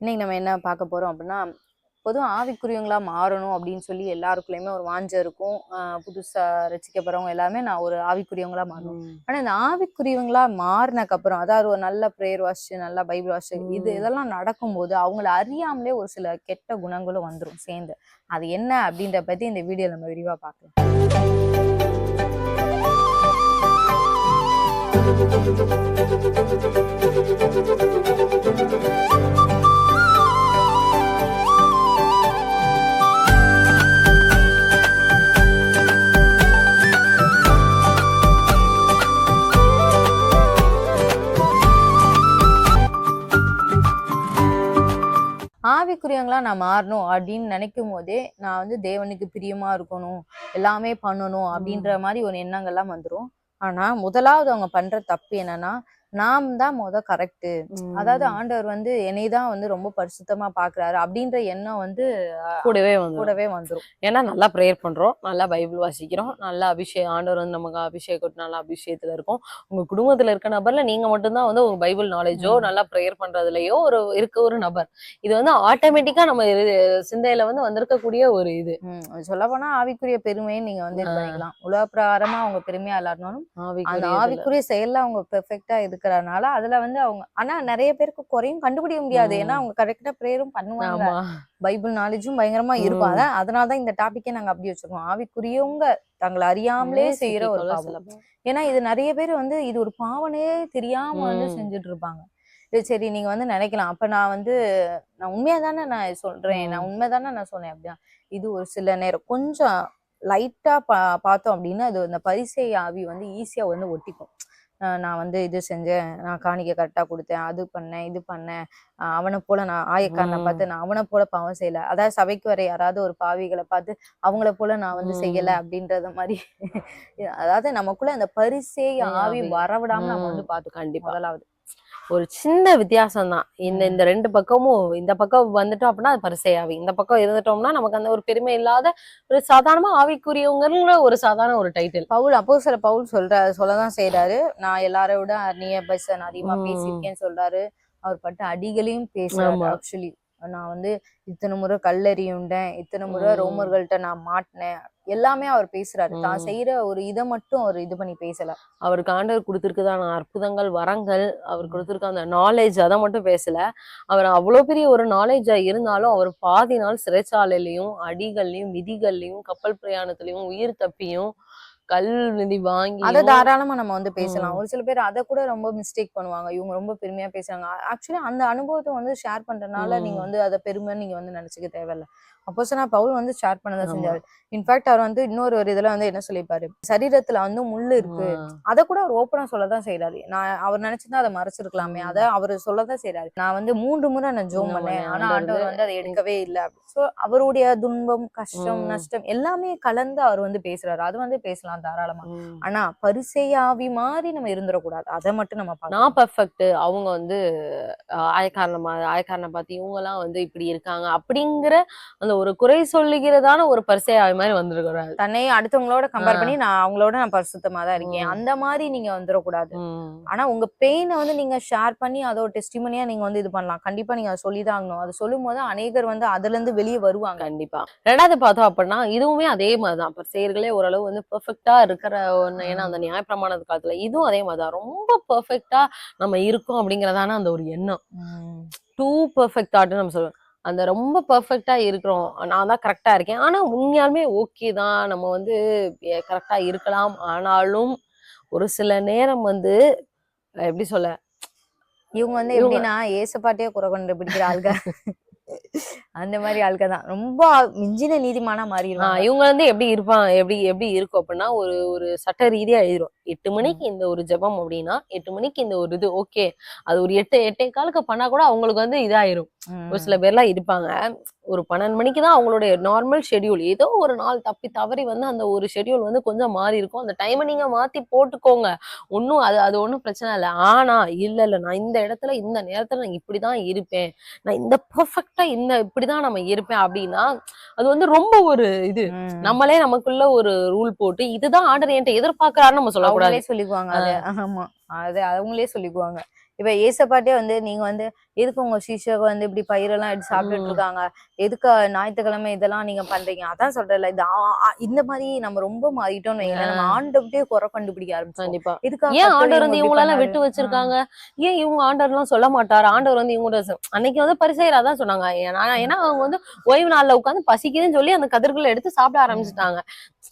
இன்னைக்கு நம்ம என்ன பார்க்க போறோம் அப்படின்னா பொதுவாக ஆவிக்குரியவங்களா மாறணும் அப்படின்னு சொல்லி எல்லாருக்குள்ளயுமே ஒரு வாஞ்சை இருக்கும். புதுசா ரசிக்கப்படுறவங்க எல்லாமே நான் ஒரு ஆவிக்குரியவங்களா மாறணும். ஆனா இந்த ஆவிக்குரியவங்களா மாறினக்கு அப்புறம் அதாவது ஒரு நல்ல ப்ரேயர் வாசிச்சு நல்லா பைபிள் வாசிச்சு இது. இதெல்லாம் நடக்கும்போது அவங்கள அறியாமலே ஒரு சில கெட்ட குணங்களும் வந்துரும் சேர்ந்து. அது என்ன அப்படின்ற பத்தி இந்த வீடியோ நம்ம விரிவா பார்க்கலாம். ஆவிக்குரியவங்களா நான் மாறணும் அப்படின்னு நினைக்கும் போதே நான் வந்து தேவனுக்கு பிரியமா இருக்கணும் எல்லாமே பண்ணணும் அப்படின்ற மாதிரி ஒரு எண்ணங்கள்லாம் வந்துரும். ஆனா முதலாவது அவங்க பண்ற தப்பு என்னன்னா நாம் தான் முத கரெக்ட் அதாவது ஆண்டவர் வந்து என்னை தான் வந்து ரொம்ப பரிசுத்தமா பாக்குறாரு அப்படின்ற எண்ணம் வந்து கூடவே வந்து கூடவே வந்துரும். ஏன்னா நல்லா ப்ரேயர் பண்றோம் நல்லா பைபிள் வாசிக்கிறோம் நல்லா அபிஷேகம் ஆண்டவர் வந்து நமக்கு அபிஷேகம் நல்லா அபிஷேகத்துல இருக்கும். உங்க குடும்பத்துல இருக்க நபர்ல நீங்க மட்டும்தான் வந்து உங்க பைபிள் நாலேஜோ. நல்லா ப்ரேயர் பண்றதுலயோ ஒரு இருக்க ஒரு நபர். இது வந்து ஆட்டோமேட்டிக்கா நம்ம சிந்தையில வந்து வந்திருக்கக்கூடிய ஒரு இது. சொல்ல போனா ஆவிக்குரிய பெருமையை நீங்க வந்து இது. பண்ணிக்கலாம். உலக பிரகாரமா அவங்க பெருமையா இல்லாட்டினாலும் அந்த ஆவிக்குரிய செயல்ல அவங்க பெர்ஃபெக்ட்டா இருக்கிறதுனால அதுல வந்து அவங்க ஆனா நிறைய பேருக்கு குறையும் கண்டுபிடிக்க முடியாது. ஏன்னா அவங்க கரெக்டா ப்ரேயரும் பண்ணுவாங்க. பைபிள் நாலேஜும் பயங்கரமா இருக்கும். அதான் அதனாலதான் இந்த டாபிக்கே நாங்க அப்படி வச்சிருக்கோம். ஆவிக்குரியவங்க தங்களை அறியாமலே செய்யற ஒரு பாவம். ஏன்னா இது நிறைய பேர் வந்து இது ஒரு பாவனே தெரியாம வந்து. செஞ்சுட்டு இருப்பாங்க. இது சரி நீங்க வந்து நினைக்கலாம். அப்ப நான் வந்து நான் உண்மையா தானே நான் சொல்றேன். நான். உண்மை தானே நான் சொன்னேன் அப்படின்னா இது ஒரு சில நேரம் கொஞ்சம் லைட்டா பா பார்த்தோம் அப்படின்னா அது அந்த பரிசை ஆவி வந்து ஈஸியா வந்து ஒட்டிக்கும். நான் வந்து இது செஞ்சேன் நான் காணிக்கை கரெக்டா கொடுத்தேன் அது பண்ணேன் இது பண்ணேன் அவனை போல நான் ஆயக்காரனை. பார்த்து நான் அவனை போல பாவம் செய்யல அதாவது சபைக்கு வர யாராவது ஒரு பாவிகளை பார்த்து அவங்கள போல நான் வந்து செய்யல. அப்படின்றத மாதிரி அதாவது நமக்குள்ள அந்த பரிசே ஆவி. வரவிடாம நம்ம. வந்து பார்த்துக்கணும் கண்டிப்பா முதலாவது ஒரு சின்ன வித்தியாசம் தான் இந்த. இந்த ரெண்டு பக்கமும் இந்த பக்கம் வந்துட்டோம் அப்படின்னா அது பரிசையாவி இந்த பக்கம் இருந்துட்டோம்னா நமக்கு அந்த ஒரு பெருமை இல்லாத ஒரு சாதாரணமா ஆவிக்குரியவங்கிற ஒரு சாதாரண ஒரு டைட்டில் பவுல் அப்போ சில பவுல் சொல்ற சொல்லதான் செய்யறாரு நான் எல்லாரை விட அந்நிய பைசன் அதிகமா ம். பேசியிருக்கேன்னு சொல்றாரு அவர் பட்ட அடிகளையும் பேசுறாரு. ஆக்சுவலி நான் வந்து இத்தனை முறை கல்லறியுண்டேன் இத்தனை முறை. ரோமர்கள்ட்ட நான் மாட்டினேன் எல்லாமே அவர் பேசுறாரு தான். செய்யற ஒரு இதை மட்டும் அவர் இது பண்ணி பேசல அவருக்கு ஆண்டவர் கொடுத்திருக்குதான அற்புதங்கள் வரங்கள் அவர். கொடுத்திருக்க அந்த நாலேஜ் அதை மட்டும் பேசல அவர் அவ்வளவு பெரிய ஒரு நாலேஜா இருந்தாலும் அவர் பாதி நாள் சிறைச்சாலையிலயும் அடிகள்லயும் விதிகள்லயும் கப்பல் பிரயாணத்திலயும் உயிர் தப்பியும் கல் விதி வாங்கி அதை தாராளமா நம்ம வந்து பேசலாம். ஒரு சில பேர் அதை கூட ரொம்ப மிஸ்டேக் பண்ணுவாங்க இவங்க ரொம்ப பெருமையா பேசுறாங்க ஆக்சுவலி அந்த அனுபவத்தை வந்து ஷேர் பண்றதுனால நீங்க. வந்து அதை பெருமைன்னு நீங்க வந்து நினைச்சுக்க தேவையில்ல அப்போ சொன்னா பவுல் வந்து ஷேர் பண்ணதான் ஆமா. செஞ்சாரு. இன்ஃபேக்ட் அவர் வந்து இன்னொரு ஒரு இதுல வந்து என்ன சொல்லிப்பாரு? சரீரத்துல வந்து முள்ளு இருக்கு. அத கூட அவர் ஓப்பனா சொல்லதான் செய்யறாரு நான் அவர் நினைச்சிருந்தா அதை மறைச்சிருக்கலாமே. அத அவர் சொல்லதான் செய்யறாரு நான் வந்து மூன்று முறை நான் ஜோம் பண்ணேன். ஆனா ஆண்டவர் வந்து அதை எடுக்கவே இல்லை. சோ அவருடைய துன்பம் கஷ்டம். நஷ்டம் எல்லாமே கலந்து அவர் வந்து பேசுறாரு. அது வந்து பேசலாம் தாராளமா. ஆனா பரிசெயாவி மாதிரி நம்ம இருந்துடக்கூடாது. அதை மட்டும் நம்ம நான் பர்ஃபெக்ட் அவங்க வந்து ஆஹ் ஆயக்காரனை மா- ஆயக்காரனை பார்த்து இவங்க எல்லாம் வந்து இப்படி இருக்காங்க அப்படிங்கிற அந்த ஒரு குறை சொல்லுகிறதான ஒரு பரிசையாவி மாதிரி வந்திருக்கிறாரு தன்னை அடுத்தவங்களோட கம்பேர். பண்ணி நான் அவங்களோட நான் பரிசுத்தமா தான் இருக்கேன். அந்த மாதிரி நீங்க வந்துடக்கூடாது. ஆனா உங்க பெயினை வந்து நீங்க ஷேர் பண்ணி அதை ஒரு டெஸ்டிமனியா நீங்க வந்து இது பண்ணலாம். கண்டிப்பா நீங்க அதை சொல்லிதான் ஆகணும். அது சொல்லும் போது அநேகர் வந்து அதுல இருந்து வெளியே வருவாங்க. கண்டிப்பா. ரெண்டாவது பார்த்தோம் அப்படின்னா இதுவுமே அதே மாதிரிதான் இப்ப செயல்களே ஓரளவு வந்து பெர்ஃபெக்டா இருக்கிற ஒண்ணு. ஏன்னா அந்த நியாயப்பிரமாண காலத்துல இதுவும் அதே மாதிரிதான் ரொம்ப பெர்ஃபெக்டா நம்ம இருக்கோம் அப்படிங்கறதான அந்த ஒரு எண்ணம். டூ பெர்ஃபெக்ட் தாட்னு நம்ம சொல்லுவோம். அந்த ரொம்ப பெர்ஃபெக்டா இருக்கிறோம். நான் தான் கரெக்டா இருக்கேன். ஆனா உண்மையாலுமே ஓகே தான். நம்ம வந்து கரெக்டா இருக்கலாம். ஆனாலும் ஒரு சில நேரம் வந்து எப்படி சொல்ல? இவங்க வந்து எப்படின்னா ஏசப்பாட்டையே குறை கொண்டு பிடிக்கிற ஆள்க அந்த மாதிரி ஆள்க தான். ரொம்ப மிஞ்சின நீதிமானா மாறிடுவாங்க. இவங்க வந்து எப்படி இருப்பான் எப்படி எப்படி இருக்கும் அப்படின்னா ஒரு ஒரு சட்ட ரீதியா எழுதிரும் எட்டு மணிக்கு இந்த ஒரு ஜெபம் அப்படின்னா எட்டு மணிக்கு இந்த ஒரு இது ஓகே. அது ஒரு எட்டு எட்டே காலுக்கு பண்ணா கூட அவங்களுக்கு வந்து இதாயிரும். ஒரு சில பேர்லாம் இருப்பாங்க. ஒரு பன்னெண்டு மணிக்கு தான் அவங்களுடைய நார்மல் ஷெட்யூல் ஏதோ ஒரு நாள் தப்பி தவறி வந்து அந்த ஒரு ஷெட்யூல் வந்து கொஞ்சம் மாறி இருக்கும். அந்த டைமை நீங்க மாத்தி போட்டுக்கோங்க. ஒன்றும் அது அது ஒன்றும் பிரச்சனை இல்லை. ஆனா இல்ல இல்ல நான் இந்த இடத்துல இந்த நேரத்துல நான் இப்படிதான் இருப்பேன். நான் இந்த பெர்ஃபெக்டா இந்த இப்படிதான் நம்ம இருப்பேன் அப்படின்னா அது வந்து ரொம்ப ஒரு இது. நம்மளே நமக்குள்ள ஒரு ரூல் போட்டு இதுதான் ஆர்டர் என்கிட்ட எதிர்பார்க்கறான்னு நம்ம சொல்லக்கூடாது. சொல்லிக்குவாங்க ஆமா. அது அவங்களே சொல்லிக்குவாங்க. இப்ப ஏசப்பாட்டே வந்து நீங்க வந்து எதுக்கு உங்க சீஷக வந்து இப்படி பயிரெல்லாம் எடுத்து சாப்பிட்டுட்டு. இருக்காங்க? எதுக்கு ஞாயிற்றுக்கிழமை இதெல்லாம் நீங்க பண்றீங்க? அதான் சொல்றேன்ல இது இந்த மாதிரி நம்ம ரொம்ப மாறிட்டோம்னு வைங்களேன். நம்ம ஆண்டவர்கிட்டயே குறை கண்டுபிடிக்க ஆரம்பிச்சோம் கண்டிப்பா. எதுக்காக ஏன் ஆண்டவர் இவங்க வந்து இவங்களெல்லாம் பண்ணாரு? விட்டு வச்சிருக்காங்க? ஏன் இவங்க ஆண்டவர் எல்லாம் சொல்ல மாட்டாரு? ஆண்டவர் வந்து இவங்களோட ச- அன்னைக்கு வந்து பரிசெயரா தான் சொன்னாங்க. ஏன்னா ஏன்னா அவங்க வந்து ஓய்வு நாள்ல உட்காந்து பசிக்குதுன்னு சொல்லி அந்த கதிர்களை எடுத்து சாப்பிட ஆரம்பிச்சுட்டாங்க.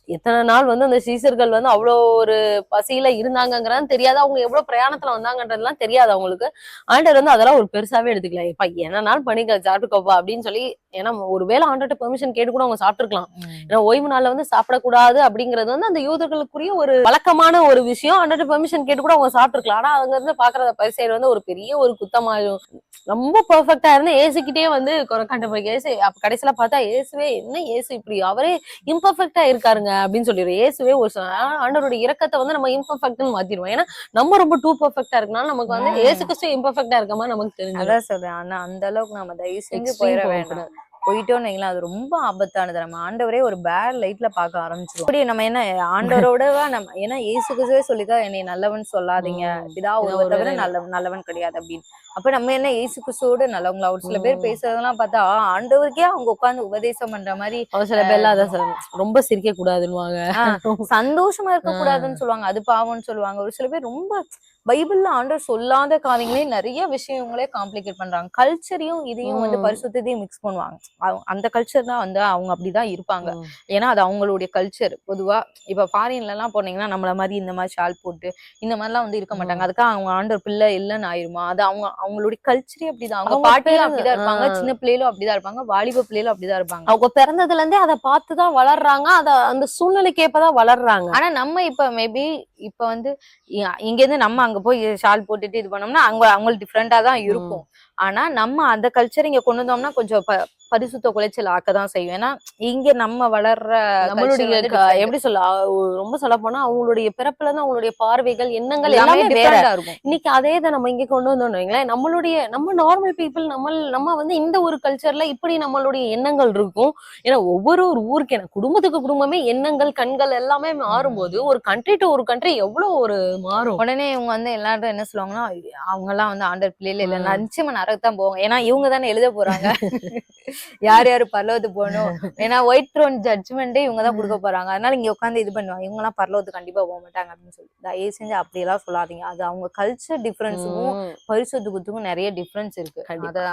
எத்தனை நாள் வந்து அந்த சீசர்கள் வந்து அவ்வளோ ஒரு பசியில இருந்தாங்கங்கிறது தெரியாது. அவங்க எவ்வளவு பிரயாணத்துல வந்தாங்கன்றதுலாம் தெரியாது அவங்களுக்கு. ஆண்டவர் வந்து அதெல்லாம் ஒரு பெருசாவே எடுத்துக்கல. எப்ப என்ன நாள் பண்ணிக்க சாப்பிட்டுக்கோப்பா அப்படின்னு சொல்லி ஏன்னா ஒருவேளை ஆண்டர்ட்ட பெர்மிஷன் கேட்டு கூட அவங்க சாப்பிட்டுருக்கலாம். ஏன்னா ஓய்வு நாள்ல வந்து சாப்பிடக்கூடாது அப்படிங்கிறது வந்து அந்த யூதர்களுக்குரிய ஒரு வழக்கமான ஒரு விஷயம். அண்டர் பெர்மிஷன் கேட்டு கூட அவங்க சாப்பிட்டுருக்கலாம். ஆனா அவங்க இருந்து பாக்குறத பரிசையர் வந்து ஒரு பெரிய ஒரு குத்தமாயும் ரொம்ப பெர்ஃபெக்டா இருந்து ஏசுக்கிட்டே வந்து கண்டுபிடிக்க ஏசு அப்ப கடைசியில பார்த்தா ஏசுவே என்ன ஏசு இப்படி? அவரே இம்பர்ஃபெக்டா இருக்காருங்க. அப்படின்னு சொல்லிடுறோம் ஏசுவே ஒரு ஆண்டவருடைய இரக்கத்தை வந்து நம்ம இம்பர்ஃபெக்ட்னு மாத்திடுவோம். ஏன்னா நம்ம ரொம்ப டூ பெர்ஃபெக்டா இருக்கனால நமக்கு வந்து. ஏசு கிறிஸ்து இம்பர்ஃபெக்டா இருக்க மாதிரி நமக்கு தெரிஞ்சு அதான் சொல்றேன். ஆனா அந்த அளவுக்கு நம்ம தயவு செஞ்சு போயிட. வேண்டாம் போயிட்டோம்னு வைங்களேன் அது ரொம்ப ஆபத்தானது நம்ம ஆண்டவரே ஒரு பேட் லைட்ல பார்க்க ஆரம்பிச்சிருவோம். அப்படி நம்ம என்ன ஆண்டவரோடவா நம்ம ஏன்னா இயேசு கிறிஸ்துவே சொல்லிதான் என்னை நல்லவன் சொல்லாதீங்க. ம். பிதா பிதா ஒருவர் தவிர ஒருவரே நல்ல நல்லவன் கிடையாது அப்படின்னு. அப்ப நம்ம என்ன இயேசு கிறிஸ்துவோட நல்லவங்களா? ஒரு சில பேர். பேசுறதெல்லாம் பார்த்தா ஆண்டவருக்கே அவங்க உட்கார்ந்து உபதேசம் பண்ற மாதிரி அவர் சில பேர்லாம் அதை சொ- ரொம்ப சிரிக்க கூடாதுன்னுவாங்க சந்தோஷமா இருக்க கூடாதுன்னு சொல்லுவாங்க. அது பாவம்னு சொல்லுவாங்க. ஒரு சில பேர் ரொம்ப பைபிள்ல ஆண்டவர் சொல்லாத காரியங்களே நிறைய விஷயங்களே காம்ப்ளிகேட் பண்றாங்க. கல்ச்சரையும் இதையும் வந்து. பரிசுத்தையும் மிக்ஸ் பண்ணுவாங்க. அந்த கல்ச்சர் தான் வந்து அவங்க அப்படிதான் இருப்பாங்க. ஏன்னா அது அவங்களுடைய கல்ச்சர். பொதுவா இப்ப ஃபாரின்ல எல்லாம் போனீங்கன்னா நம்மள மாதிரி இந்த மாதிரி ஷால் போட்டு இந்த மாதிரிலாம் வந்து இருக்க மாட்டாங்க. அதுக்காக அவங்க ஆண்டவர் பிள்ளை இல்லைன்னு ஆயிருமா? அது அவங்க அவங்களுடைய கல்ச்சரே அப்படிதான். அவங்க அவங்க பாட்டியும் அப்படிதான் இருப்பாங்க. சின்ன பிள்ளைகளும் அப்படிதான் இருப்பாங்க வாலிப பிள்ளைகளும் அப்படிதான் இருப்பாங்க. அவங்க பிறந்ததுல இருந்தே அதை பார்த்துதான் வளர்றாங்க அத அந்த சூழ்நிலைக்கு ஏற்பதான் வளர்றாங்க. ஆனா நம்ம இப்ப மேபி இப்ப வந்து இங்க இருந்து நம்ம அங்க போய் ஷால் போட்டுட்டு இது பண்ணோம்னா அங்க அவங்களுக்கு டிஃப்ரெண்டா தான் இருக்கும். ஆனா நம்ம அந்த கல்ச்சர் இங்க கொண்டு வந்தோம்னா கொஞ்சம் பரிசுத்த குலைச்சல் ஆக்கதான் செய்யும். ஏன்னா இங்க நம்ம வளர்ற நம்மளுடைய. எப்படி சொல்ல ரொம்ப சொல்ல போனா அவங்களுடைய பிறப்புல இருந்து அவங்களுடைய பார்வைகள் எண்ணங்கள் எல்லாமே வேற. இருக்கும். இன்னைக்கு அதே தான் நம்ம இங்க கொண்டு வந்தோம்னு வைங்களேன் நம்மளுடைய நம்ம நார்மல் பீப்புள் நம்ம நம்ம வந்து இந்த ஒரு கல்ச்சர்ல இப்படி நம்மளுடைய எண்ணங்கள் இருக்கும். ஏன்னா ஒவ்வொரு ஒரு ஊருக்கு எனக்கு குடும்பத்துக்கு குடும்பமே எண்ணங்கள் கண்கள் எல்லாமே மாறும்போது ஒரு கண்ட்ரி டு ஒரு கண்ட்ரி எவ்வளவு ஒரு மாறும். உடனே இவங்க வந்து எல்லாரும் என்ன சொல்லுவாங்கன்னா அவங்க எல்லாம் வந்து ஆண்டர் பிள்ளைல இல்ல. நிச்சயமா நரகத்தான் போவாங்க. ஏன்னா இவங்க தானே எழுத போறாங்க. யார் யாரு பரலோகத்து போகணும்? ஏன்னா ஒயிட் த்ரோன் ஜட்ஜ்மெண்டே இவங்க தான் கொடுக்க போறாங்க. அதனால இங்க உட்காந்து இது பண்ணுவாங்க. இவங்க எல்லாம் பரலோகத்துக்கு கண்டிப்பா போக மாட்டாங்க அப்படின்னு சொல்லி. தயவு செஞ்சு அப்படியெல்லாம் சொல்லாதீங்க. அது அவங்க கல்ச்சர் டிஃபரன்ஸுக்கும். பரிசுத்துக்கும் நிறைய டிஃபரன்ஸ் இருக்கு.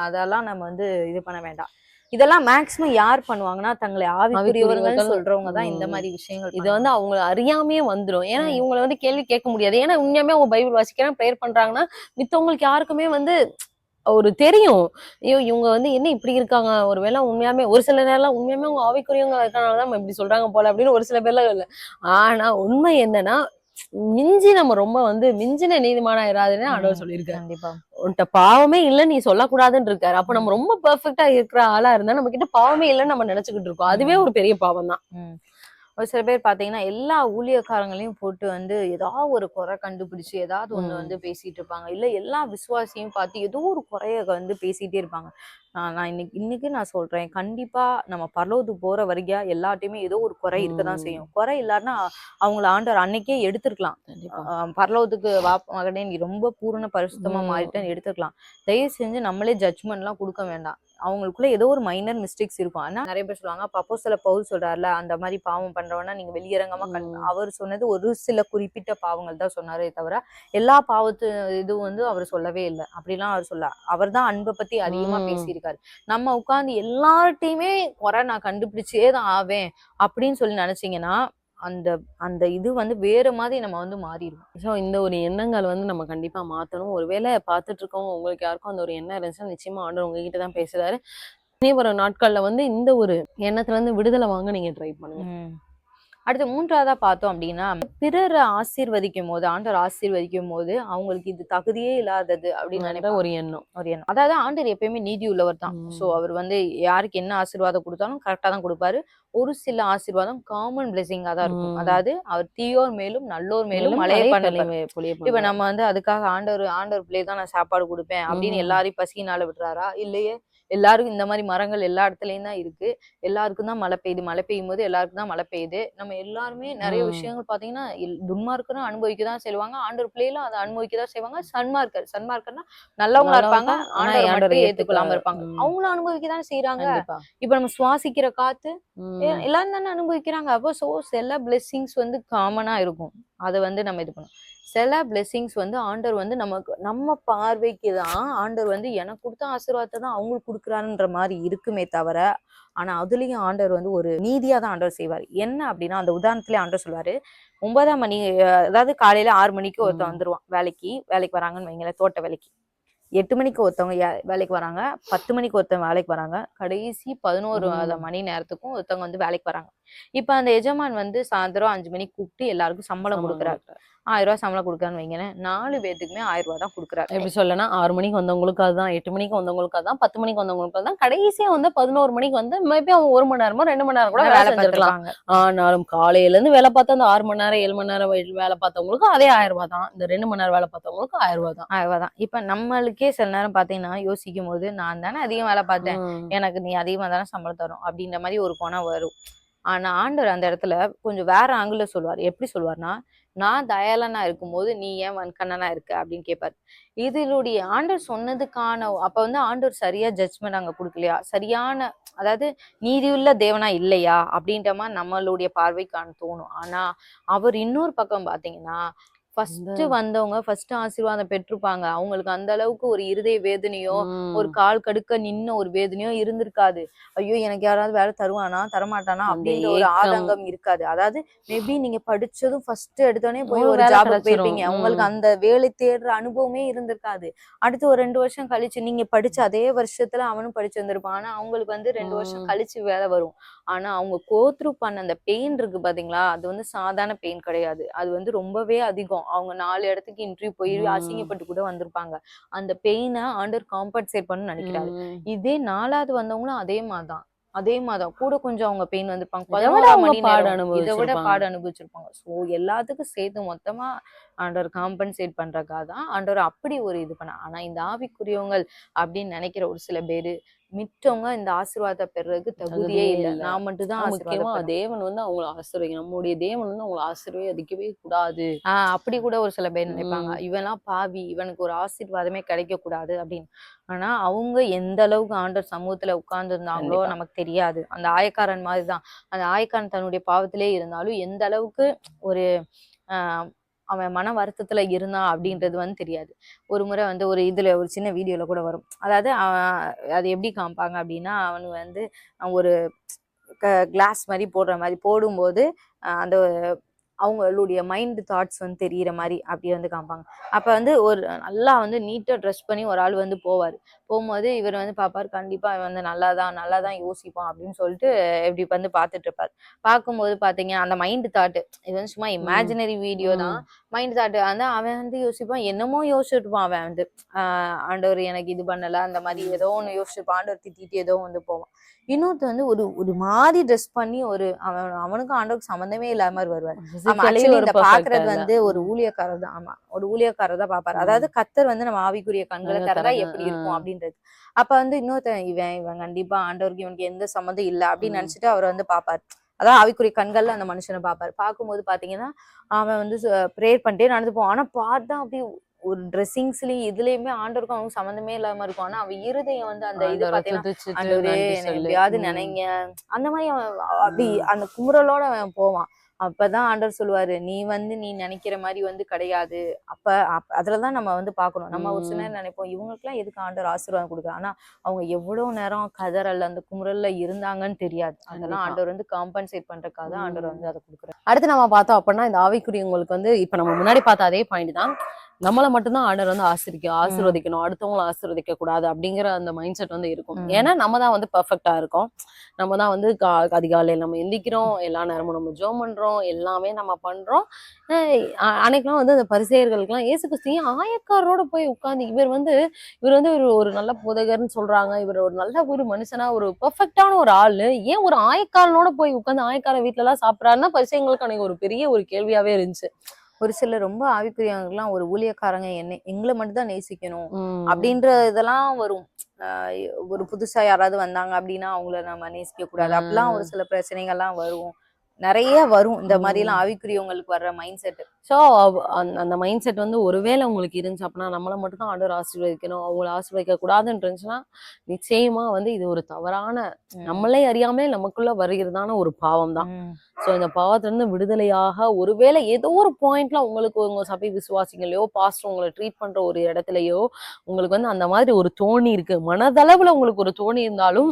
அதெல்லாம் நம்ம வந்து இது பண்ண வேண்டாம். இதெல்லாம் மேக்சிமம் யார் பண்ணுவாங்கன்னா தங்களை ஆவிக்குரியவர்கள். சொல்றவங்க தான் இந்த. மாதிரி விஷயங்கள் இது வந்து அவங்க அறியாமையே வந்துரும். ஏன்னா. இவங்களை வந்து கேள்வி கேட்க முடியாது. ஏன்னா உண்மையாமே அவங்க பைபிள் வாசிக்கிறாங்க ப்ரேயர் பண்றாங்கன்னா மித்தவங்களுக்கு யாருக்குமே வந்து ஒரு தெரியும். ஐயோ இவங்க வந்து என்ன இப்படி இருக்காங்க? ஒருவேளை உண்மையாமே ஒரு சில நேரம் உண்மையாமே அவங்க ஆவிக்குரியவங்க இருக்கனாலதான் நம்ம இப்படி சொல்றாங்க போல அப்படின்னு ஒரு சில பேர்லாம் இல்ல. ஆனா உண்மை என்னன்னா மிஞ்சி நம்ம ரொம்ப வந்து மிஞ்சின நீதிமான இராதுன்னு ஆண்டவர். சொல்லியிருக்காரு. கண்டிப்பா. உன்கிட்ட பாவமே இல்ல நீ சொல்லக்கூடாதுன்னு இருக்காரு. அப்ப நம்ம ரொம்ப பெர்ஃபெக்ட்டா இருக்கிற ஆளா இருந்தா நம்ம கிட்ட பாவமே இல்லைன்னு நம்ம நினைச்சுக்கிட்டு இருக்கோம். அதுவே ஒரு பெரிய பாவம் தான். ஒரு சில பேர் பாத்தீங்கன்னா எல்லா ஊழியக்காரங்களையும் போட்டு வந்து ஏதாவது ஒரு குறை கண்டுபிடிச்சு ஏதாவது ஒண்ணு ம். வந்து பேசிட்டு இருப்பாங்க. இல்ல எல்லா விசுவாசியும் பார்த்து ஏதோ ஒரு குறைய வந்து பேசிட்டே இருப்பாங்க. நான் நான் இன்னைக்கு இன்னைக்கு நான் சொல்றேன். கண்டிப்பா நம்ம பரலோகத்துக்கு போற வரைக்கும் எல்லாட்டையுமே ஏதோ ஒரு குறை இருக்கதான் ம். செய்யும். குறை இல்லாட்டினா அவங்கள ஆண்டவர் அன்னைக்கே எடுத்திருக்கலாம். பரலோகத்துக்கு வா மகனே நீ ரொம்ப பூரண பரிசுத்தமா. மாறிட்டேன்னு எடுத்துக்கலாம் தயவு செஞ்சு நம்மளே ஜட்ஜ்மெண்ட் எல்லாம் கொடுக்க வேண்டாம். அவங்களுக்குள்ள ஏதோ ஒரு மைனர் மிஸ்டேக்ஸ் இருக்கும் ஆனா நிறைய பேர் சொல்லுவாங்க அப்ப சில பவுல் சொல்றாருல அந்த மாதிரி பாவம் பண்றவனா நீங்க வெளியரங்கமா கண். அவர் சொன்னது ஒரு சில குறிப்பிட்ட பாவங்கள் தான் சொன்னாரே தவிர எல்லா பாவத்து இதுவும் வந்து அவர் சொல்லவே இல்லை அப்படிலாம் அவர் சொல்ல அவர் தான் அன்பை பத்தி அதிகமா. பேசியிருக்காரு நம்ம உட்கார்ந்து எல்லார்ட்டையுமே குறை நான் கண்டுபிடிச்சே தான் ஆவேன் அப்படின்னு சொல்லி நினைச்சீங்கன்னா அந்த அந்த இது வந்து வேற மாதிரி நம்ம வந்து மாறிடுவோம். ஸோ இந்த ஒரு எண்ணங்கள் வந்து நம்ம கண்டிப்பா மாத்தணும். ஒருவேளை பார்த்துட்டு இருக்கவங்க உங்களுக்கு யாருக்கும் அந்த ஒரு எண்ணம் இருந்துச்சுன்னா நிச்சயமா ஆண்டர் உங்ககிட்ட தான் பேசுறாரு. இனி வரும் நாட்கள்ல வந்து இந்த ஒரு எண்ணத்துல இருந்து விடுதலை வாங்க நீங்க ட்ரை பண்ணுங்க. அடுத்து மூன்றாவதா பார்த்தோம் அப்படின்னா பிறரை ஆசீர்வதிக்கும் போது ஆண்டவர் ஆசீர்வதிக்கும் போது அவங்களுக்கு இது தகுதியே இல்லாதது அப்படின்னு நினைப்பாங்க. ஒரு எண்ணம். ஒரு எண்ணம். அதாவது ஆண்டவர் எப்பயுமே நீதி உள்ளவர் தான். சோ அவர் வந்து யாருக்கு என்ன ஆசீர்வாதம் கொடுத்தாலும் கரெக்டா தான் கொடுப்பாரு. ஒரு சில ஆசீர்வாதம் காமன் பிளெஸிங்கா தான் இருக்கும். அதாவது அவர் தீயோர் மேலும் நல்லோர் மேலும் மழையை இப்ப. நம்ம வந்து அதுக்காக ஆண்டவர் ஆண்டவர் பிள்ளை தான் நான் சாப்பாடு கொடுப்பேன் அப்படின்னு. எல்லாரையும் பசியினால விடுறாரா? இல்லையே. எல்லாருக்கும் இந்த மாதிரி மரங்கள் எல்லா இடத்துலயும் தான் இருக்கு. எல்லாருக்கும் தான் மழை பெய்யுது. மழை பெய்யும் போது எல்லாருக்கும் தான் மழை பெய்யுது. நம்ம எல்லாருமே நிறைய. விஷயங்கள் பாத்தீங்கன்னா துன்மார்க்கரும் அனுபவிக்க தான் செய்வாங்க. ஆண்டவர் பிள்ளைகளும் அதை அனுபவிக்க தான் செய்வாங்க. சன்மார்க்கர் சன்மார்க்கர்னா நல்லவங்களா இருப்பாங்க. ஆனா மட்டும் ஏத்துக்க- ஏத்துக்கொள்ளாம இருப்பாங்க. அவங்களும் அனுபவிக்க தான் செய்யறாங்க. இப்ப நம்ம சுவாசிக்கிற காத்து எல்லாரும் தானே அனுபவிக்கிறாங்க. அப்போ சோ சில பிளெஸ்ஸிங்ஸ் வந்து காமனா இருக்கும். அதை வந்து நம்ம இது பண்ணணும். சில பிளெஸ்ஸிங்ஸ் வந்து ஆண்டவர் வந்து நமக்கு நம்ம பார்வைக்கு தான் ஆண்டவர் வந்து எனக்கு கொடுத்த ஆசீர்வாதத்தை தான் அவங்களுக்கு கொடுக்குறாருன்ற மாதிரி இருக்குமே தவிர ஆனா அதுலயும் ஆண்டவர் வந்து ஒரு நீதியா தான் ஆண்டவர் செய்வார். என்ன அப்படின்னா அந்த உதாரணத்திலே ஆண்டவர் சொல்வாரு ஒன்பதாம் மணி அதாவது காலையில ஆறு மணிக்கு ஒருத்தன் ம். வந்துருவான் வேலைக்கு வேலைக்கு வராங்கன்னு வைங்களேன் தோட்ட வேலைக்கு. எட்டு மணிக்கு ஒருத்தவங்க வேலைக்கு வராங்க பத்து மணிக்கு ஒருத்தவங்க வேலைக்கு வராங்க கடைசி பதினோரு மணி நேரத்துக்கும் ஒருத்தவங்க வந்து வேலைக்கு வராங்க. இப்ப அந்த எஜமான் வந்து சாயந்தரம் அஞ்சு மணிக்கு கூப்பிட்டு எல்லாருக்கும் சம்பளம் கொடுக்குறாரு. ஆயிரம் ரூபாய் சம்பளம் கொடுக்குறான்னு வைங்களேன். நாலு பேத்துக்குமே ஆயிரம் ரூபாய் தான் கொடுக்குறாரு எப்படி சொல்லனா ஆறு மணிக்கு வந்தவங்களுக்கு அதுதான் எட்டு மணிக்கு வந்தவங்களுக்கு அதுதான் பத்து மணிக்கு வந்தவங்களுக்கு அதுதான். கடைசியா வந்து பதினோரு மணிக்கு வந்து மேபி அவங்க ஒரு மணி நேரமோ ரெண்டு மணி நேரம் கூட வேலை செஞ்சிருக்கலாம். ஆனாலும் காலையில இருந்து வேலை பார்த்த அந்த ஆறு மணி நேரம் ஏழு மணி நேரம் வேலை பார்த்தவங்களுக்கு அதே ஆயிரம் ரூபாய் தான். இந்த ரெண்டு மணி நேரம் வேலை பார்த்தவங்களுக்கு ஆயிரம் ரூபாய் தான். ஆயிரம் ரூபாய் தான். இப்ப நம்மளுக்கே சில நேரம் பாத்தீங்கன்னா யோசிக்கும் போது நான் தானே அதிகம் வேலை பார்த்தேன். எனக்கு நீ அதிகமா தானே சம்பளம் தரும் அப்படின்ற மாதிரி ஒரு குணம் வரும். ஆனா ஆண்டவர் அந்த இடத்துல கொஞ்சம் வேற ஆங்கிள் சொல்லுவார். எப்படி சொல்லுவார்னா நான் தயாளனா இருக்கும்போது நீ ஏன் வன்கண்ணனா இருக்க? அப்படின்னு கேட்பாரு இதனுடைய ஆண்டவர் சொன்னதுக்கான அப்ப வந்து ஆண்டவர் சரியா ஜட்ஜ்மெண்ட் அங்க கொடுக்கலையா? சரியான அதாவது நீதியுள்ள தேவனா இல்லையா? அப்படின்ற மாதிரி நம்மளுடைய பார்வைக்கான தோணும். ஆனா அவர் இன்னொரு பக்கம் பாத்தீங்கன்னா ஃபர்ஸ்ட் வந்தவங்க ஃபர்ஸ்ட் ஆசீர்வாதம் பெற்றிருப்பாங்க அவங்களுக்கு அந்த அளவுக்கு ஒரு இருதய வேதனையோ. ஒரு கால் கடுக்க நின்ன ஒரு வேதனையோ இருந்திருக்காது ஐயோ எனக்கு யாராவது வேலை தருவானா தரமாட்டானா அப்படின்ற ஒரு. ஆதங்கம் இருக்காது அதாவது மேபி நீங்க படிச்சதும் ஃபர்ஸ்ட் எடுத்தோடனே போய் ஒரு கிடைச்சிரும். போயிருப்பீங்க உங்களுக்கு ம். அந்த வேலை தேடுற அனுபவமே இருந்திருக்காது அடுத்து ஒரு ரெண்டு வருஷம் கழிச்சு நீங்க படிச்ச அதே வருஷத்துல அவனும் படிச்சு வந்திருப்பான் ஆனா அவங்களுக்கு வந்து ரெண்டு வருஷம். கழிச்சு வேலை வரும் ஆனா அவங்க கோத்ரூ பண்ண அந்த பெயின் இருக்கு பாத்தீங்களா அது வந்து சாதாரண பெயின் கிடையாது அது வந்து ரொம்பவே அதிகம் அவங்க நாலு இடத்துக்கு இன்டர்வியூ போய். அசிங்கப்பட்டு கூட வந்திருப்பாங்க. அந்த பெயினை ஆண்டர் காம்பன்சேட் பண்ண நினைக்கிறாரு. இதே நாலாவது வந்தவங்களும் அதே மாதிரிதான். அதே மாதிரிதான். கூட கொஞ்சம் அவங்க பெயின் வந்திருப்பாங்க. அவங்க மணி பாடு நேரம். இதை விட அனுபவிச்சிருப்பாங்க. பாடு அனுபவிச்சிருப்பாங்க. சோ எல்லாத்துக்கும் சேர்த்து மொத்தமா ஆண்டவர் காம்பன்சேட் பண்றதுக்காக தான் ஆண்டவர் அப்படி ஒரு இது பண்ண ஆனா இந்த ஆவிக்குரியவங்க அப்படின்னு நினைக்கிற ஒரு சில பேரு மித்தவங்க இந்த ஆசீர்வாதத்தை பெறதுக்கு தகுதியே இல்ல. நான் மட்டும் தான் முக்கியமா தேவன் வந்து அவங்கள ஆசீர்வதிக்கணும். நம்முடைய தேவன் வந்து அவங்கள ஆசீர்வதிக்கவே கூடாது. ஆஹ் அப்படி கூட ஒரு சில பேர் நினைப்பாங்க. இவன்லாம் பாவி இவனுக்கு ஒரு ஆசீர்வாதமே கிடைக்க கூடாது அப்படின்னு. ஆனா அவங்க எந்த அளவுக்கு ஆண்டவர் சமூகத்துல உட்கார்ந்து இருந்தாங்களோ. நமக்கு தெரியாது. அந்த ஆயக்காரன் மாதிரி தான் அந்த ஆயக்காரன் தன்னுடைய பாவத்திலே இருந்தாலும் எந்த அளவுக்கு ஒரு ஆஹ் அவன் மன வருத்தத்துல இருந்தான் அப்படின்றது வந்து தெரியாது. ஒரு முறை வந்து ஒரு இதுல ஒரு சின்ன வீடியோல கூட வரும். அதாவது அது எப்படி காமிப்பாங்க அப்படின்னா அவனு வந்து ஒரு கிளாஸ் மாதிரி போடுற மாதிரி போடும்போது அந்த அவங்களுடைய மைண்ட் தாட்ஸ் வந்து தெரியிற மாதிரி அப்படி வந்து காமிப்பாங்க. அப்ப வந்து ஒரு நல்லா வந்து நீட்டா ட்ரெஸ் பண்ணி ஒரு ஆள் வந்து போவார். போகும்போது இவர் வந்து பார்ப்பாரு கண்டிப்பா இவன் வந்து நல்லா தான் நல்லா தான் யோசிப்பான் அப்படின்னு சொல்லிட்டு இப்படி வந்து பார்த்துட்டு இருப்பாரு. பார்க்கும்போது பாத்தீங்க அந்த மைண்ட் தாட் இது வந்து சும்மா இமேஜினரி வீடியோ தான். மைண்ட் தாட் வந்து அவன் வந்து யோசிப்பான் என்னமோ யோசிச்சுட்டு இருப்பான் அவன் வந்து. ஆஹ் ஆண்டவர் எனக்கு இது பண்ணல அந்த மாதிரி ஏதோ ஒண்ணு யோசிச்சிருப்பான் ஆண்டவர் திட்டிட்டு ஏதோ வந்து போவான். இன்னொருத்த வந்து ஒரு ஒரு மாதிரி ட்ரெஸ் பண்ணி ஒரு அவன் அவனுக்கும் ஆண்டவருக்கு சம்மந்தமே இல்லாம மாதிரி வருவார். இந்த பாக்குறது. வந்து ஒரு ஊழியக்காரர் தான் ஆமா ஒரு ஊழியக்காரர் தான் பாப்பாரு. அதாவது கத்தர் வந்து நம்ம ஆவிக்குரிய கண்களை திறந்தா எப்படி இருக்கும். அப்படின்றது அப்ப வந்து இன்னொருத்தன் இவன் இவன் கண்டிப்பா ஆண்டவருக்கு இவனுக்கு எந்த சம்மந்தம் இல்ல அப்படின்னு. நினைச்சிட்டு அவர் வந்து பாப்பாரு அதான் ஆவிக்குரிய கண்கள்ல அந்த மனுஷனை பாப்பாரு பார்க்கும்போது பாத்தீங்கன்னா அவன் வந்து ப்ரேயர் பண்ணிட்டே நடந்து போவான் ஆனா பார்த்தா அப்படியே ஒரு ட்ரெஸ்ஸிங்ஸ்லயும் இதுலயுமே ஆண்டவருக்கும் அவனுக்கு சம்மந்தமே இல்லாம இருக்கும் ஆனா அவன் இருதயம் வந்து அந்த இது பாத்தீங்கன்னா. எப்படியாவது. நினைங்க அந்த மாதிரி அவன் அப்படி. அந்த குமுறலோட அவன் போவான் அப்பதான் ஆண்டவர் சொல்லுவாரு நீ வந்து நீ நினைக்கிற மாதிரி வந்து கிடையாது அப்ப அதுலதான் நம்ம வந்து பார்க்கணும் நம்ம ஒரு சில. நேரம் நினைப்போம் இவங்களுக்குலாம் எதுக்கு ஆண்டவர் ஆசீர்வாதம் கொடுக்குறாரு ஆனா அவங்க எவ்வளவு நேரம் கதறல் அந்த குமுறல்ல இருந்தாங்கன்னு தெரியாது அதெல்லாம். ஆண்டவர் வந்து காம்பன்சேட் பண்றதுக்காக தான் ஆண்டவர். வந்து அதை கொடுக்குறாரு அடுத்து நம்ம பார்த்தோம் அப்படின்னா இந்த ஆவிக்குரியவங்களுக்கு வந்து இப்ப நம்ம முன்னாடி பார்த்த அதே பாயிண்ட் தான் நம்மள மட்டும்தான் ஆர்டர் வந்து ஆசிரிக்க ஆசீர்வதிக்கணும் அடுத்தவங்களை ஆசீர்வதிக்க கூடாது அப்படிங்கிற அந்த மைண்ட் செட் வந்து இருக்கும். ஏன்னா நம்ம தான் வந்து பெர்ஃபெக்டா இருக்கோம். நம்ம தான் வந்து கா- அதிகாலையில் நம்ம எந்திக்கிறோம் எல்லா நேரமும் நம்ம ஜோம் பண்றோம் எல்லாமே நம்ம பண்றோம். அன்னைக்கெல்லாம் வந்து அந்த பரிசெயர்களுக்கெல்லாம் ஏசு கிறிஸ்து ஏன் ஆயக்காரரோட போய் உட்கார்ந்து இவர் வந்து இவர் வந்து ஒரு ஒரு நல்ல போதகர்னு சொல்றாங்க. இவர் ஒரு நல்ல ஒரு மனுஷனா ஒரு பெர்ஃபெக்டான ஒரு ஆளு. ஏன் ஒரு ஆயக்காரனோட போய் உட்கார்ந்து ஆயக்கார வீட்டுல எல்லாம் சாப்பிடறாருன்னா பரிசெயங்களுக்கு அன்னைக்கு ஒரு பெரிய ஒரு கேள்வியாவே இருந்துச்சு. ஒரு சிலர் ரொம்ப ஆவிக்குரியவங்கலாம் ஒரு ஊழியக்காரங்க என்ன எங்களை மட்டும் தான் நேசிக்கணும் அப்படின்ற இதெல்லாம் வரும். ஆஹ் ஒரு புதுசா யாராவது வந்தாங்க அப்படின்னா அவங்கள நம்ம நேசிக்க கூடாது அப்படிலாம் ஒரு சில பிரச்சனைகள்லாம் வரும். நிறைய வரும். இந்த மாதிரி எல்லாம் ஆவிக்குரியவங்களுக்கு வர்ற மைண்ட் செட் ஸோ அந்த மைண்ட் செட் வந்து ஒருவேளை உங்களுக்கு இருந்துச்சு அப்படின்னா நம்மளை மட்டும் தான் ஆர்டர் ஆசீர்வதிக்கணும். அவங்கள ஆசீர்வதிக்க கூடாதுன்னு இருந்துச்சுன்னா நிச்சயமா வந்து இது ஒரு தவறான நம்மளே அறியாமலே நமக்குள்ள வருகிறதான ஒரு பாவம் தான் ஸோ இந்த பாவத்துல இருந்து விடுதலையாக ஒருவேளை ஏதோ ஒரு பாயிண்ட்ல உங்களுக்கு உங்க சபை விசுவாசிகளையோ பாஸ்டர் உங்களை ட்ரீட் பண்ற ஒரு இடத்துலயோ உங்களுக்கு வந்து அந்த மாதிரி ஒரு தோணி இருக்கு. மனதளவுல உங்களுக்கு ஒரு தோணி இருந்தாலும்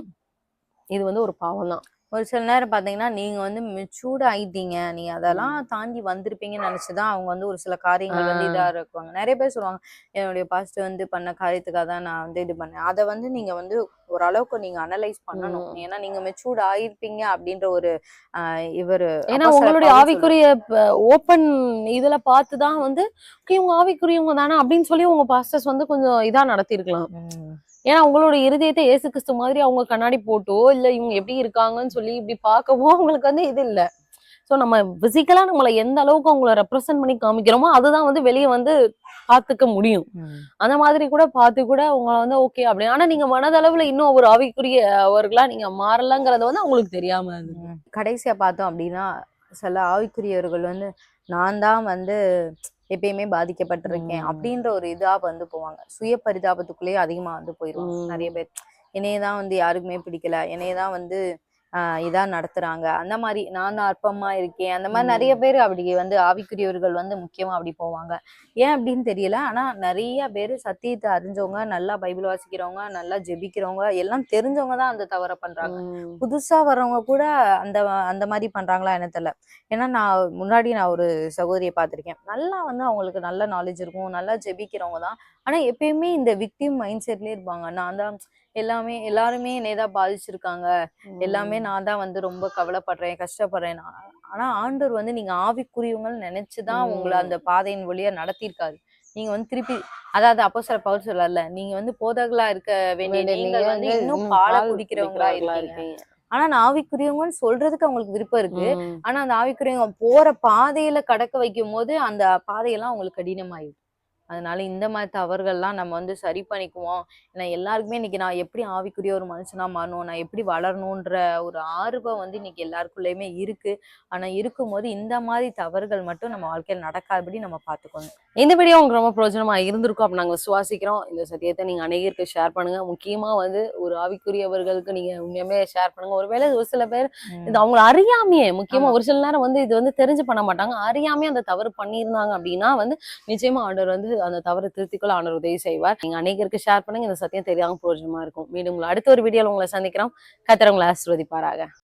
இது வந்து ஒரு பாவம் தான் ஒரு சில நேரம் பாத்தீங்கன்னா நீங்க வந்து மெச்சூர்ட் ஆயிட்டீங்க. நீங்க அதெல்லாம் தாண்டி வந்திருப்பீங்கன்னு நினைச்சுதான் அவங்க வந்து ஒரு சில காரியங்கள் வந்து இதா இருக்குவாங்க நிறைய பேர் சொல்லுவாங்க என்னுடைய பாஸ்ட் வந்து பண்ண காரியத்துக்காக தான் நான் வந்து இது பண்ணேன். அதை வந்து நீங்க வந்து ஓரளவுக்கு நீங்க அனலைஸ் பண்ணணும். ஏன்னா நீங்க மெச்சூர்ட் ஆயிருப்பீங்க அப்படின்ற ஒரு ஆஹ் இவரு ஏன்னா உங்களுடைய ஆவிக்குரிய ஓப்பன் இதுல பார்த்துதான் வந்து "Okay, இவங்க ஆவிக்குரியவங்க தானே? அப்படின்னு சொல்லி உங்க பாஸ்டர்ஸ் வந்து கொஞ்சம் இதா நடத்திருக்கலாம். ஏன்னா உங்களோட இருதயத்தை ஏசு கிறிஸ்து மாதிரி அவங்க கண்ணாடி போட்டோ இல்ல இவங்க எப்படி இருக்காங்கன்னு சொல்லி இப்படி பார்க்கவோ அவங்களுக்கு வந்து இது இல்ல சோ நம்ம பிசிக்கலா நம்மளை எந்த அளவுக்கு அவங்கள ரெப்ரசென்ட் பண்ணி காமிக்கிறோமோ அதுதான் வந்து வெளியே வந்து பார்த்துக்க முடியும். அந்த மாதிரி கூட பார்த்து கூட அவங்க வந்து ஓகே அப்படி ஆனா நீங்க மனதளவுல இன்னும் ஒரு ஆவிக்குரிய அவர்களா நீங்க மாறலங்கிறது வந்து அவங்களுக்கு தெரியாம இருந்தது ம். கடைசியா பார்த்தோம் அப்படின்னா சில ஆவிக்குரியவர்கள் வந்து நான் தான் வந்து எப்பயுமே பாதிக்கப்பட்டிருக்கேன். அப்படின்ற ஒரு இதா வந்து போவாங்க சுய பரிதாபத்துக்குள்ளேயே அதிகமா வந்து போயிடுவாங்க ம். நிறைய பேர் என்னையதான் வந்து யாருக்குமே பிடிக்கல என்னையதான் வந்து இதா நடத்துறாங்க. அந்த மாதிரி நான் அற்பமா இருக்கேன். அந்த மாதிரி. நிறைய பேர் அப்படி வந்து ஆவிக்குரியவர்கள் வந்து முக்கியமா அப்படி போவாங்க. ஏன் அப்படின்னு தெரியல. ஆனா நிறைய பேர் சத்தியத்தை அறிஞ்சவங்க நல்லா பைபிள் வாசிக்கிறவங்க நல்லா ஜெபிக்கிறவங்க எல்லாம் தெரிஞ்சவங்க தான் அந்த தவறை பண்றாங்க. புதுசா வர்றவங்க கூட அந்த அந்த மாதிரி பண்றாங்களா என்ன தெரியல. ஏன்னா நான் முன்னாடி நான் ஒரு சகோதரியை பார்த்திருக்கேன். நல்லா வந்து அவங்களுக்கு நல்ல நாலேஜ் இருக்கும். நல்லா ஜெபிக்கிறவங்க தான். ஆனா எப்பயுமே இந்த விக்டிம் மைண்ட் செட்லயே இருப்பாங்க. நான் தான் எல்லாமே எல்லாருமே என்னைதான் பாதிச்சிருக்காங்க. எல்லாமே நான் தான் வந்து ரொம்ப கவலைப்படுறேன் கஷ்டப்படுறேன். ஆனா ஆண்டவர் வந்து நீங்க ஆவிக்குரியவங்கன்னு நினைச்சுதான் உங்களை அந்த பாதையின் வழியா நடத்தியிருக்காரு. நீங்க வந்து திருப்பி அதாவது அப்போ சில பவுல் சொல்லல நீங்க வந்து போதகளா இருக்க வேண்டிய நீங்க வந்து இன்னும் பாலை குடிக்கிறவங்களா இருக்கீங்க. ஆனா நான் ஆவிக்குரியவங்கன்னு சொல்றதுக்கு அவங்களுக்கு விருப்பம் இருக்கு. ஆனா அந்த ஆவிக்குரியவங்க போற பாதையில கடக்க வைக்கும் போது அந்த பாதையெல்லாம் அவங்களுக்கு கடினமாயிடும். அதனால இந்த மாதிரி தவறுகள்லாம் நம்ம வந்து சரி பண்ணிக்குவோம். ஏன்னா எல்லாருக்குமே இன்னைக்கு நான் எப்படி ஆவிக்குரிய ஒரு மனுஷனா மாறணும் நான் எப்படி வளரணுன்ற ஒரு ஆர்வம் வந்து இன்னைக்கு எல்லாருக்குள்ளயுமே இருக்கு. ஆனா இருக்கும்போது இந்த மாதிரி தவறுகள் மட்டும் நம்ம வாழ்க்கையில் நடக்காதபடி நம்ம பார்த்துக்கணும் இந்த வீடியோ உங்களுக்கு ரொம்ப பிரயோஜனமா இருந்திருக்கும் அப்ப நாங்க விசுவாசிக்கிறோம். இந்த சத்தியத்தை நீங்க அநேகருக்கு ஷேர் பண்ணுங்க. முக்கியமா வந்து ஒரு ஆவிக்குரியவர்களுக்கு நீங்க உண்மையுமே ஷேர் பண்ணுங்க. ஒருவேளை ஒரு சில பேர் இது அவங்கள அறியாமையே. முக்கியமா ஆமா. ஒரு சில நேரம் வந்து இது வந்து தெரிஞ்சு பண்ண மாட்டாங்க. அறியாமே அந்த தவறு பண்ணியிருந்தாங்க அப்படின்னா வந்து நிச்சயமா ஆண்டவர் வந்து அந்த தவறு திருத்திக்கொள்ள ஆனர் உதவி செய்வார். நீங்க அநேகருக்கு ஷேர் பண்ணுங்க. இந்த சத்தியம் தெரியாம பிரோஜனமா இருக்கும். மீண்டும் உங்களை அடுத்த ஒரு வீடியோல உங்களை சந்திக்கிறோம். கத்திரவங்களை ஆசிர்வதிப்பாராக.